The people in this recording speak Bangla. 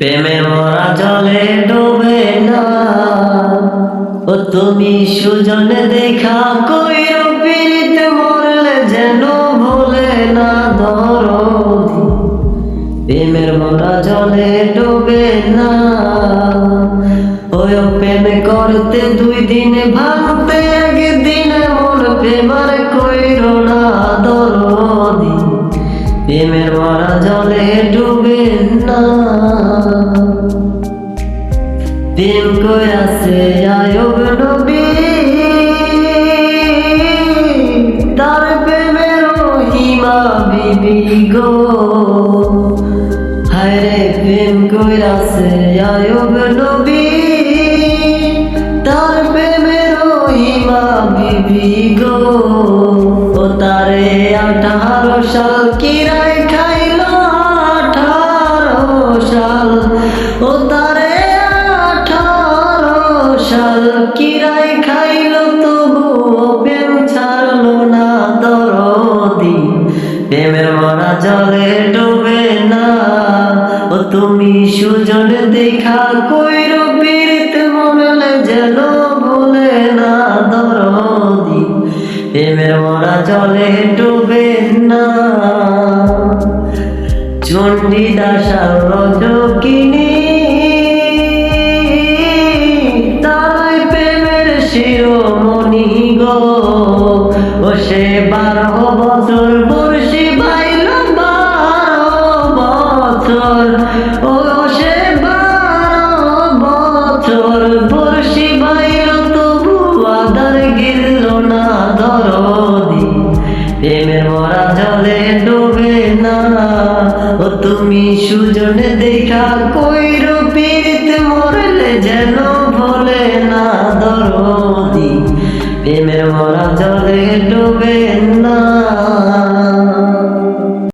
প্রেমে মরা জলে ডোবে না। ও তুমি সুজনে দেখা কই রূপিত মরলে যেন ভুলে না দরদি। প্রেমের মরা জলে ডোবে না। ওই প্রেম করতে দুই দিন ভাঙতে একদিন মন প্রেমার কইর না দরদি। প্রেমের মরা জলে ডুবে না। প্রেম কইরাছে আয়ব নবী। তার প্রেমের হিমা বিবি গো। হায়রে প্রেম কইরাছে আয়ব নবী। সাল কিরায় খাইল, তবু প্রেম ছাড়লো না দরদি। প্রেমের মরা জলে ডুবে না। ও তুমি সুজন দেখা কইর, পীড়িত মরলে যেন ভুলে না দরদি। প্রেমের মরা জলে ডুবে না। চণ্ডীদাসার রজকিনী ও সে বারো বছর বারো বছর। ও সে বারো বছর তবু গিরল না প্রেমের মরা জলে ডোবে না। ও তুমি সুজন দেখা কইর পীড়িত মরলে যেন মরা জলে ডোবে